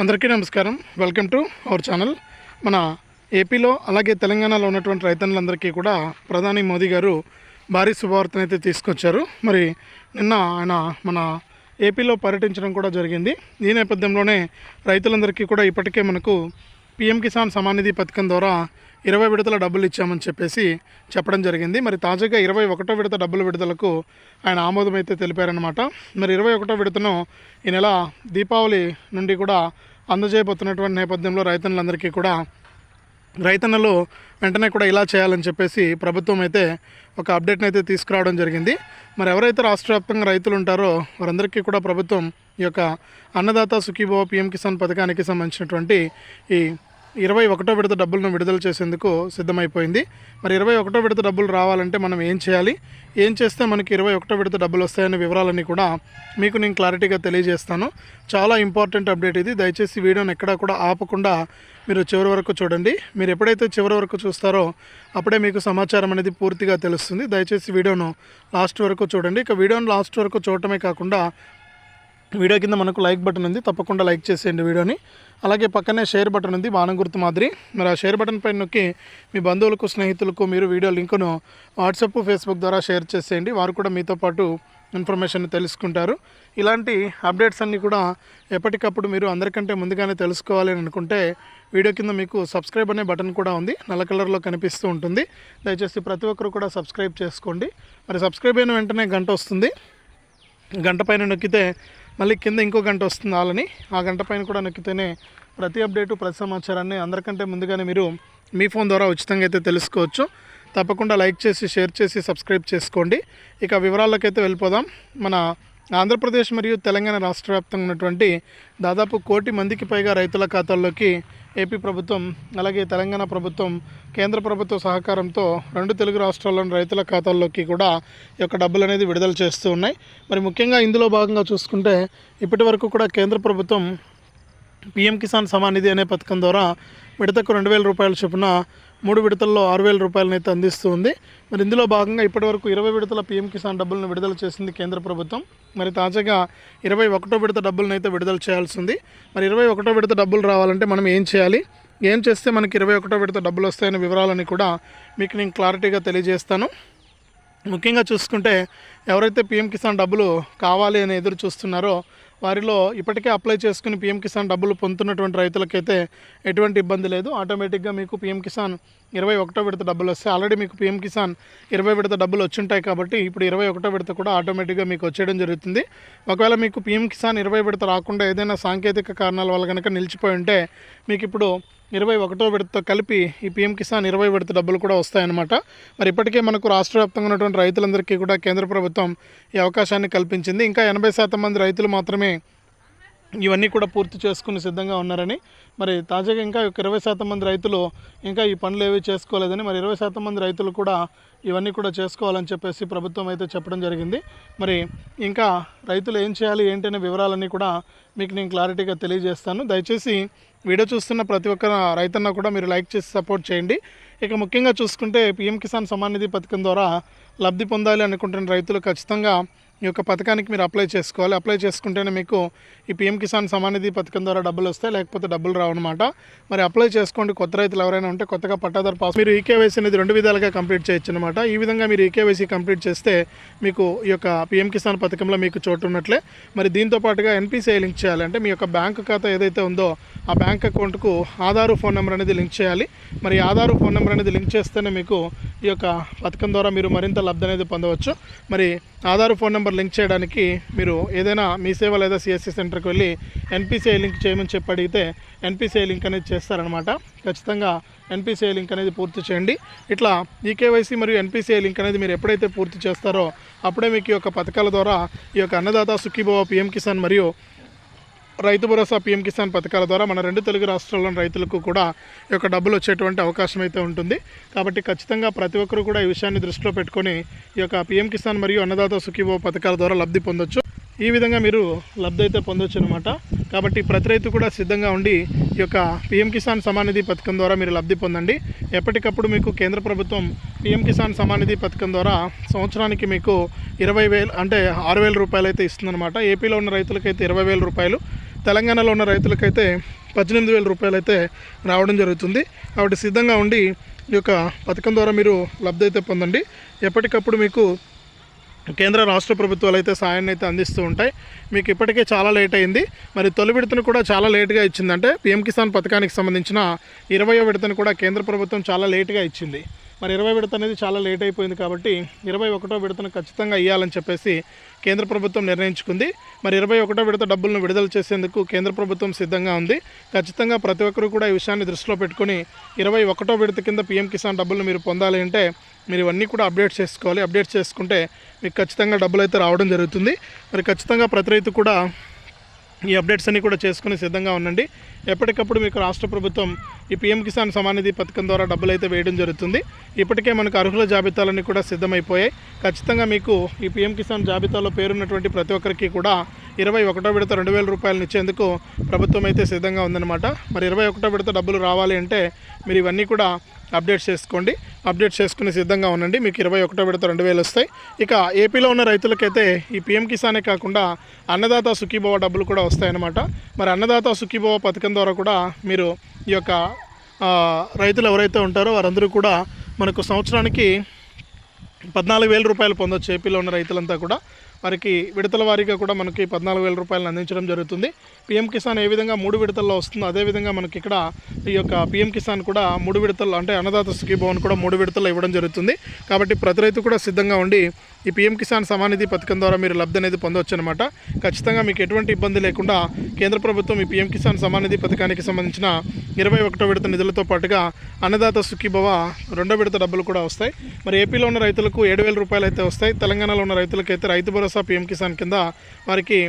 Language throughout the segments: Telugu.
అందరికీ నమస్కారం. వెల్కమ్ టు అవర్ ఛానల్ మన ఏపీలో అలాగే తెలంగాణలో ఉన్నటువంటి రైతన్నులందరికీ కూడా ప్రధాని మోదీ గారు భారీ శుభవార్తను అయితే తీసుకొచ్చారు. మరి నిన్న ఆయన మన ఏపీలో పర్యటించడం కూడా జరిగింది. ఈ నేపథ్యంలోనే రైతులందరికీ కూడా ఇప్పటికే మనకు పిఎం కిసాన్ సమానిధి పథకం ద్వారా ఇరవై విడతల డబ్బులు ఇచ్చామని చెప్పేసి చెప్పడం జరిగింది. మరి తాజాగా ఇరవై ఒకటో విడత డబ్బుల విడుదలకు ఆయన ఆమోదం అయితే తెలిపారనమాట మరి ఇరవై ఒకటో విడతను ఈ నెల దీపావళి నుండి కూడా అందజేయబోతున్నటువంటి నేపథ్యంలో రైతన్నులందరికీ కూడా రైతన్నలు వెంటనే కూడా ఇలా చేయాలని చెప్పేసి ప్రభుత్వం అయితే ఒక అప్డేట్ని అయితే తీసుకురావడం జరిగింది. మరి ఎవరైతే రాష్ట్ర వ్యాప్తంగా రైతులు ఉంటారో వారందరికీ కూడా ప్రభుత్వం ఈ యొక్క అన్నదాత సుఖీభవ పిఎం కిసాన్ పథకానికి సంబంధించినటువంటి ఈ ఇరవై ఒకటో విడత డబ్బులను విడుదల చేసేందుకు సిద్ధమైపోయింది. మరి ఇరవై ఒకటో విడత డబ్బులు రావాలంటే మనం ఏం చేయాలి? ఏం చేస్తే మనకి ఇరవై ఒకటో విడత డబ్బులు వస్తాయనే వివరాలన్నీ కూడా మీకు నేను క్లారిటీగా తెలియజేస్తాను. చాలా ఇంపార్టెంట్ అప్డేట్ ఇది. దయచేసి వీడియోని ఎక్కడా కూడా ఆపకుండా మీరు చివరి వరకు చూడండి. మీరు ఎప్పుడైతే చివరి వరకు చూస్తారో అప్పుడే మీకు సమాచారం అనేది పూర్తిగా తెలుస్తుంది. దయచేసి వీడియోను లాస్ట్ వరకు చూడండి. ఇక వీడియోను లాస్ట్ వరకు చూడటమే కాకుండా వీడియో కింద మనకు లైక్ బటన్ ఉంది. తప్పకుండా లైక్ చేసేయండి వీడియోని. అలాగే పక్కనే షేర్ బటన్ ఉంది బాణం గుర్తు మాదిరి. మరి ఆ షేర్ బటన్ పైన నొక్కి మీ బంధువులకు స్నేహితులకు మీరు వీడియో లింకును వాట్సాప్ ఫేస్బుక్ ద్వారా షేర్ చేసేయండి. వారు కూడా మీతో పాటు ఇన్ఫర్మేషన్ తెలుసుకుంటారు. ఇలాంటి అప్డేట్స్ అన్నీ కూడా ఎప్పటికప్పుడు మీరు అందరికంటే ముందుగానే తెలుసుకోవాలి అని అనుకుంటే వీడియో కింద మీకు సబ్స్క్రైబ్ అనే బటన్ కూడా ఉంది. నల్ల కలర్లో కనిపిస్తూ ఉంటుంది. దయచేసి ప్రతి ఒక్కరు కూడా సబ్స్క్రైబ్ చేసుకోండి. మరి సబ్స్క్రైబ్ అయిన వెంటనే గంట వస్తుంది. గంట పైన నొక్కితే మళ్ళీ కింద ఇంకో గంట వస్తుంది వాళ్ళని ఆ గంట పైన కూడా నొక్కితేనే ప్రతి అప్డేటు ప్రతి సమాచారాన్ని అందరికంటే ముందుగానే మీరు మీ ఫోన్ ద్వారా ఉచితంగా అయితే తెలుసుకోవచ్చు. తప్పకుండా లైక్ చేసి షేర్ చేసి సబ్స్క్రైబ్ చేసుకోండి. ఇక వివరాలకైతే వెళ్ళిపోదాం. మన ఆంధ్రప్రదేశ్ మరియు తెలంగాణ రాష్ట్ర వ్యాప్తంగా ఉన్నటువంటి దాదాపు కోటి మందికి పైగా రైతుల ఖాతాల్లోకి ఏపీ ప్రభుత్వం అలాగే తెలంగాణ ప్రభుత్వం కేంద్ర ప్రభుత్వ సహకారంతో రెండు తెలుగు రాష్ట్రాల్లోని రైతుల ఖాతాల్లోకి కూడా ఈ యొక్క డబ్బులు అనేది విడుదల చేస్తూ ఉన్నాయి. మరి ముఖ్యంగా ఇందులో భాగంగా చూసుకుంటే ఇప్పటి వరకు కూడా కేంద్ర ప్రభుత్వం పిఎం కిసాన్ సమాన్ నిధి అనే పథకం ద్వారా విడతకు రెండు వేల రూపాయల చొప్పున మూడు విడతల్లో ఆరు వేల రూపాయలను అయితే అందిస్తూ ఉంది. మరి ఇందులో భాగంగా ఇప్పటివరకు ఇరవై విడతల పిఎం కిసాన్ డబ్బులను విడుదల చేసింది కేంద్ర ప్రభుత్వం. మరి తాజాగా ఇరవై ఒకటో విడత డబ్బులను అయితే విడుదల చేయాల్సి ఉంది. మరి ఇరవై ఒకటో విడత డబ్బులు రావాలంటే మనం ఏం చేయాలి? ఏం చేస్తే మనకి ఇరవై ఒకటో విడత డబ్బులు వస్తాయనే వివరాలని కూడా మీకు నేను క్లారిటీగా తెలియజేస్తాను. ముఖ్యంగా చూసుకుంటే ఎవరైతే పిఎం కిసాన్ డబ్బులు కావాలి అని ఎదురు చూస్తున్నారో వారిలో ఇప్పటికే అప్లై చేసుకుని పిఎం కిసాన్ డబ్బులు పొందుతున్నటువంటి రైతులకైతే ఎటువంటి ఇబ్బంది లేదు. ఆటోమేటిక్గా మీకు పిఎం కిసాన్ ఇరవై ఒకటో విడత డబ్బులు వస్తాయి ఆల్రెడీ మీకు పిఎం కిసాన్ ఇరవై విడత డబ్బులు వచ్చుంటాయి కాబట్టి ఇప్పుడు ఇరవై ఒకటో విడత కూడా ఆటోమేటిక్గా మీకు వచ్చేయడం జరుగుతుంది. ఒకవేళ మీకు పిఎం కిసాన్ ఇరవై విడత రాకుండా ఏదైనా సాంకేతిక కారణాల వల్ల కనుక నిలిచిపోయి ఉంటే మీకు ఇప్పుడు ఇరవై ఒకటో విడతతో కలిపి ఈ పిఎం కిసాన్ ఇరవై విడత డబ్బులు కూడా వస్తాయన్నమాట. మరి ఇప్పటికే మనకు రాష్ట్ర వ్యాప్తంగా ఉన్నటువంటి రైతులందరికీ కూడా కేంద్ర ప్రభుత్వం ఈ అవకాశాన్ని కల్పించింది. ఇంకా ఎనభై శాతం మంది రైతులు మాత్రమే ఇవన్నీ కూడా పూర్తి చేసుకుని సిద్ధంగా ఉన్నారని. మరి తాజాగా ఇంకా ఒక ఇరవై శాతం మంది రైతులు ఇంకా ఈ పనులు ఏవి చేసుకోలేదని మరి ఇరవై శాతం మంది రైతులు కూడా ఇవన్నీ కూడా చేసుకోవాలని చెప్పేసి ప్రభుత్వం అయితే చెప్పడం జరిగింది. మరి ఇంకా రైతులు ఏం చేయాలి ఏంటనే వివరాలన్నీ కూడా మీకు నేను క్లారిటీగా తెలియజేస్తాను. దయచేసి వీడియో చూస్తున్న ప్రతి ఒక్క రైతన్న కూడా మీరు లైక్ చేసి సపోర్ట్ చేయండి. ఇక ముఖ్యంగా చూసుకుంటే పీఎం కిసాన్ సమాన్ నిధి పథకం ద్వారా లబ్ధి పొందాలి అనుకుంటున్న రైతులు ఖచ్చితంగా ఈ యొక్క పథకానికి మీరు అప్లై చేసుకోవాలి. అప్లై చేసుకుంటేనే మీకు ఈ పిఎం కిసాన్ సమానిధి పథకం ద్వారా డబ్బులు వస్తాయి లేకపోతే డబ్బులు రావన్నమాట మరి అప్లై చేసుకోండి. కొత్త రైతులు ఎవరైనా ఉంటే కొత్తగా పట్టాదారు పాస్ మీరు ఈకేవైసీ అనేది రెండు విధాలుగా కంప్లీట్ చేయొచ్చు అనమాట ఈ విధంగా మీరు ఈకేవైసీ కంప్లీట్ చేస్తే మీకు ఈ యొక్క పిఎం కిసాన్ పథకంలో మీకు చోటు ఉన్నట్లే. మరి దీంతో పాటుగా ఎన్పిసిఐ లింక్ చేయాలి. అంటే మీ యొక్క బ్యాంక్ ఖాతా ఏదైతే ఉందో ఆ బ్యాంక్ అకౌంట్కు ఆధారు ఫోన్ నెంబర్ అనేది లింక్ చేయాలి. మరి ఆధారు ఫోన్ నెంబర్ అనేది లింక్ చేస్తేనే మీకు ఈ యొక్క పథకం ద్వారా మీరు మరింత లబ్ధి అనేది పొందవచ్చు. మరి ఆధార్ ఫోన్ నెంబర్ లింక్ చేయడానికి మీరు ఏదైనా మీ సేవ లేదా సిఎస్సి సెంటర్కి వెళ్ళి ఎన్పిసిఐ లింక్ చేయమని చెప్పి అడిగితే ఎన్పిసిఐ లింక్ అనేది చేస్తారనమాట ఖచ్చితంగా ఎన్పిసిఐ లింక్ అనేది పూర్తి చేయండి. ఇట్లా ఈకేవైసీ మరియు ఎన్పిసిఐ లింక్ అనేది మీరు ఎప్పుడైతే పూర్తి చేస్తారో అప్పుడే మీకు ఈ యొక్క పథకాల ద్వారా ఈ యొక్క అన్నదాత సుఖీభవ పిఎం కిసాన్ మరియు రైతు భరోసా పీఎం కిసాన్ పథకాల ద్వారా మన రెండు తెలుగు రాష్ట్రాల్లోని రైతులకు కూడా ఈ యొక్క డబ్బులు వచ్చేటువంటి అవకాశం అయితే ఉంటుంది. కాబట్టి ఖచ్చితంగా ప్రతి ఒక్కరు కూడా ఈ విషయాన్ని దృష్టిలో పెట్టుకొని ఈ యొక్క పీఎం కిసాన్ మరియు అన్నదాత సుఖీభో పథకాల ద్వారా లబ్ధి పొందొచ్చు. ఈ విధంగా మీరు లబ్ధి అయితే పొందొచ్చు అనమాట కాబట్టి ప్రతి రైతు కూడా సిద్ధంగా ఉండి ఈ యొక్క పీఎం కిసాన్ సమానిధి పథకం ద్వారా మీరు లబ్ధి పొందండి. ఎప్పటికప్పుడు మీకు కేంద్ర ప్రభుత్వం పీఎం కిసాన్ సమానిధి పథకం ద్వారా సంవత్సరానికి మీకు ఇరవై వేలు అంటే ఆరు వేల రూపాయలు అయితే ఇస్తుందన్నమాట. ఏపీలో ఉన్న రైతులకైతే ఇరవై వేల రూపాయలు. తెలంగాణలో ఉన్న రైతులకైతే పద్దెనిమిది వేల రూపాయలు అయితే రావడం జరుగుతుంది. కాబట్టి సిద్ధంగా ఉండి ఈ యొక్క పథకం ద్వారా మీరు లబ్ధి అయితే పొందండి. ఎప్పటికప్పుడు మీకు కేంద్ర రాష్ట్ర ప్రభుత్వాలు అయితే సాయాన్ని అయితే అందిస్తూ ఉంటాయి. మీకు ఇప్పటికే చాలా లేట్ అయింది. మరి తొలి విడతను కూడా చాలా లేట్గా ఇచ్చిందంటే పిఎం కిసాన్ పథకానికి సంబంధించిన ఇరవయో విడతను కూడా కేంద్ర ప్రభుత్వం చాలా లేట్గా ఇచ్చింది. మరి ఇరవై విడత అనేది చాలా లేట్ అయిపోయింది కాబట్టి ఇరవై ఒకటో విడతను ఖచ్చితంగా ఇవ్వాలని చెప్పేసి కేంద్ర ప్రభుత్వం నిర్ణయించుకుంది. మరి ఇరవై ఒకటో విడత డబ్బులను విడుదల చేసేందుకు కేంద్ర ప్రభుత్వం సిద్ధంగా ఉంది. ఖచ్చితంగా ప్రతి ఒక్కరు కూడా ఈ విషయాన్ని దృష్టిలో పెట్టుకొని ఇరవై ఒకటో విడత కింద పీఎం కిసాన్ డబ్బులు మీరు పొందాలి అంటే మీరు ఇవన్నీ కూడా అప్డేట్ చేసుకోవాలి. అప్డేట్ చేసుకుంటే మీకు ఖచ్చితంగా డబ్బులు అయితే రావడం జరుగుతుంది. మరి ఖచ్చితంగా ప్రతి రైతు కూడా ఈ అప్డేట్స్ అన్నీ కూడా చేసుకుని సిద్ధంగా ఉండండి. ఎప్పటికప్పుడు మీకు రాష్ట్ర ప్రభుత్వం ఈ పీఎం కిసాన్ సమానిధి పథకం ద్వారా డబ్బులు అయితే వేయడం జరుగుతుంది. ఇప్పటికే మనకు అర్హుల జాబితాలన్నీ కూడా సిద్ధమైపోయాయి. ఖచ్చితంగా మీకు ఈ పీఎం కిసాన్ జాబితాలో పేరున్నటువంటి ప్రతి ఒక్కరికి కూడా ఇరవై ఒకటో విడత రెండు వేల రూపాయలను ఇచ్చేందుకు ప్రభుత్వం అయితే సిద్ధంగా ఉందన్నమాట. మరి ఇరవై ఒకటో విడత డబ్బులు రావాలి అంటే మీరు ఇవన్నీ కూడా అప్డేట్ చేసుకోండి. అప్డేట్ చేసుకుని సిద్ధంగా ఉండండి. మీకు ఇరవై ఒకటో విడత రెండు వేలు వస్తాయి. ఇక ఏపీలో ఉన్న రైతులకైతే ఈ పీఎం కిసానే కాకుండా అన్నదాత సుఖీభవ డబ్బులు కూడా వస్తాయన్నమాట. మరి అన్నదాత సుఖీభవ పథకం ద్వారా కూడా మీరు ఈ యొక్క రైతులు ఎవరైతే ఉంటారో వారందరూ కూడా మనకు సంవత్సరానికి పద్నాలుగు వేల రూపాయలు పొందొచ్చు ఏపీలో ఉన్న రైతులంతా కూడా. వారికి విడతల వారీగా కూడా మనకి పద్నాలుగు వేల రూపాయలను అందించడం జరుగుతుంది. పీఎం కిసాన్ ఏ విధంగా మూడు విడతల్లో వస్తుందో అదేవిధంగా మనకి ఇక్కడ ఈ యొక్క పీఎం కిసాన్ కూడా మూడు విడతలు అంటే అన్నదాత సుఖీభవన్ కూడా మూడు విడతల్లో ఇవ్వడం జరుగుతుంది. కాబట్టి ప్రతి రైతు కూడా సిద్ధంగా ఉండి ఈ పీఎం కిసాన్ సమానిధి పథకం ద్వారా మీరు లబ్ధి అనేది పొందవచ్చు అనమాట ఖచ్చితంగా మీకు ఎటువంటి ఇబ్బంది లేకుండా కేంద్ర ప్రభుత్వం ఈ పీఎం కిసాన్ సమానిధి పథకానికి సంబంధించిన ఇరవై ఒకటో విడత నిధులతో పాటుగా అన్నదాత సుఖీభవ రెండో విడత డబ్బులు కూడా వస్తాయి. మరి ఏపీలో ఉన్న రైతులకు ఏడు వేల రూపాయలు అయితే వస్తాయి. తెలంగాణలో ఉన్న రైతులకి అయితే రైతు భరోసా పీఎం కిసాన్ కింద వారికి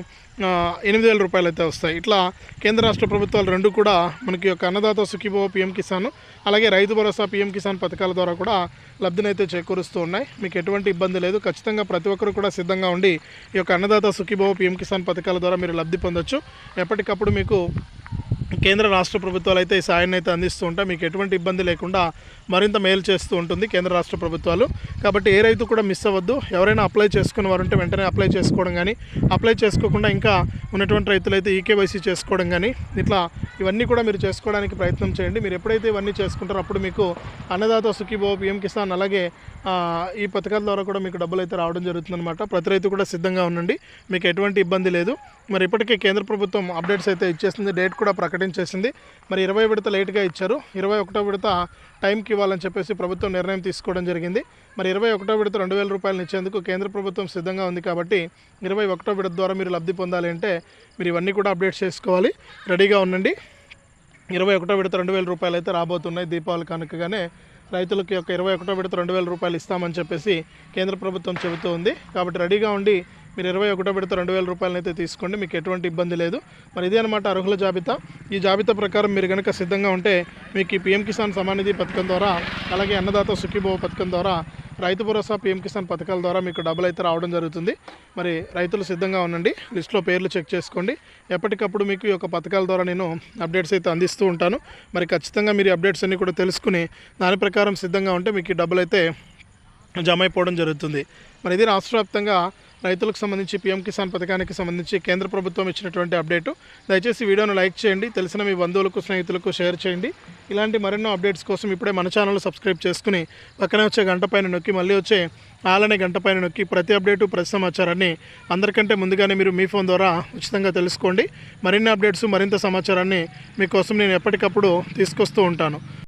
ఎనిమిది వేల రూపాయలు అయితే వస్తాయి. ఇట్లా కేంద్ర రాష్ట్ర ప్రభుత్వాలు రెండు కూడా మనకి యొక్క అన్నదాత సుఖీభవ పీఎం కిసాన్ అలాగే రైతు భరోసా పీఎం కిసాన్ పథకాల ద్వారా కూడా లబ్ధినైతే చేకూరుస్తూ ఉన్నాయి. మీకు ఎటువంటి ఇబ్బంది లేదు. ఖచ్చితంగా ప్రతి ఒక్కరు కూడా సిద్ధంగా ఉండి ఈ యొక్క అన్నదాత సుఖీభవ పీఎం కిసాన్ పథకాల ద్వారా మీరు లబ్ధి పొందొచ్చు. ఎప్పటికప్పుడు మీకు కేంద్ర రాష్ట్ర ప్రభుత్వాలు అయితే ఈ సాయాన్ని అయితే అందిస్తూ ఉంటాయి. మీకు ఎటువంటి ఇబ్బంది లేకుండా మరింత మేలు చేస్తూ ఉంటుంది కేంద్ర రాష్ట్ర ప్రభుత్వాలు. కాబట్టి ఏ రైతు కూడా మిస్ అవ్వద్దు. ఎవరైనా అప్లై చేసుకున్న వారు ఉంటే వెంటనే అప్లై చేసుకోవడం కానీ అప్లై చేసుకోకుండా ఇంకా ఉన్నటువంటి రైతులు అయితే ఈకేవైసీ చేసుకోవడం కానీ ఇట్లా ఇవన్నీ కూడా మీరు చేసుకోవడానికి ప్రయత్నం చేయండి. మీరు ఎప్పుడైతే ఇవన్నీ చేసుకుంటారో అప్పుడు మీకు అన్నదాత సుఖీభో పిఎం కిసాన్ అలాగే ఈ పథకాల ద్వారా కూడా మీకు డబ్బులు అయితే రావడం జరుగుతుందన్నమాట. ప్రతి రైతు కూడా సిద్ధంగా ఉండండి. మీకు ఎటువంటి ఇబ్బంది లేదు. మరి ఇప్పటికే కేంద్ర ప్రభుత్వం అప్డేట్స్ అయితే ఇచ్చేసింది. డేట్ కూడా ప్రకటించేసింది. మరి ఇరవై విడత లేట్గా ఇచ్చారు. ఇరవై ఒకటో విడత టైంకి ఇవ్వాలని చెప్పేసి ప్రభుత్వం నిర్ణయం తీసుకోవడం జరిగింది. మరి ఇరవై ఒకటో విడత రెండు వేల రూపాయలు ఇచ్చేందుకు కేంద్ర ప్రభుత్వం సిద్ధంగా ఉంది కాబట్టి ఇరవై ఒకటో విడత ద్వారా మీరు లబ్ధి పొందాలి అంటే మీరు ఇవన్నీ కూడా అప్డేట్ చేసుకోవాలి. రెడీగా ఉండండి. ఇరవై ఒకటో విడత రెండు వేల రూపాయలు అయితే రాబోతున్నాయి దీపావళి కనుకగానే. రైతులకి ఒక ఇరవై ఒకటో విడత రెండు వేల రూపాయలు ఇస్తామని చెప్పేసి కేంద్ర ప్రభుత్వం చెబుతూ ఉంది. కాబట్టి రెడీగా ఉండి మీరు ఇరవై ఒకటో విడత రెండు వేల రూపాయలను అయితే తీసుకోండి. మీకు ఎటువంటి ఇబ్బంది లేదు. మరి ఇదే అనమాట అర్హుల జాబితా. ఈ జాబితా ప్రకారం మీరు కనుక సిద్ధంగా ఉంటే మీకు ఈ పీఎం కిసాన్ సమానిధి పథకం ద్వారా అలాగే అన్నదాత సుఖీభవ పథకం ద్వారా రైతు భరోసా పీఎం కిసాన్ పథకాల ద్వారా మీకు డబ్బులు అయితే రావడం జరుగుతుంది. మరి రైతులు సిద్ధంగా ఉండండి. లిస్ట్లో పేర్లు చెక్ చేసుకోండి. ఎప్పటికప్పుడు మీకు ఈ యొక్క పథకాల ద్వారా నేను అప్డేట్స్ అయితే అందిస్తూ ఉంటాను. మరి ఖచ్చితంగా మీరు అప్డేట్స్ అన్నీ కూడా తెలుసుకుని దాని ప్రకారం సిద్ధంగా ఉంటే మీకు ఈ డబ్బులు అయితే జమ అయిపోవడం జరుగుతుంది. మరి ఇది రాష్ట్ర వ్యాప్తంగా రైతులకు సంబంధించి పీఎం కిసాన్ పథకానికి సంబంధించి కేంద్ర ప్రభుత్వం ఇచ్చినటువంటి అప్డేటు. దయచేసి వీడియోను లైక్ చేయండి. తెలిసిన మీ బంధువులకు స్నేహితులకు షేర్ చేయండి. ఇలాంటి మరెన్నో అప్డేట్స్ కోసం ఇప్పుడే మన ఛానల్ సబ్స్క్రైబ్ చేసుకుని పక్కనే వచ్చే గంట పైన నొక్కి మళ్ళీ వచ్చే ఆలనే గంట పైన నొక్కి ప్రతి అప్డేటు ప్రతి సమాచారాన్ని అందరికంటే ముందుగానే మీరు మీ ఫోన్ ద్వారా ఉచితంగా తెలుసుకోండి. మరిన్ని అప్డేట్స్ మరింత సమాచారాన్ని మీకోసం నేను ఎప్పటికప్పుడు తీసుకొస్తూ ఉంటాను.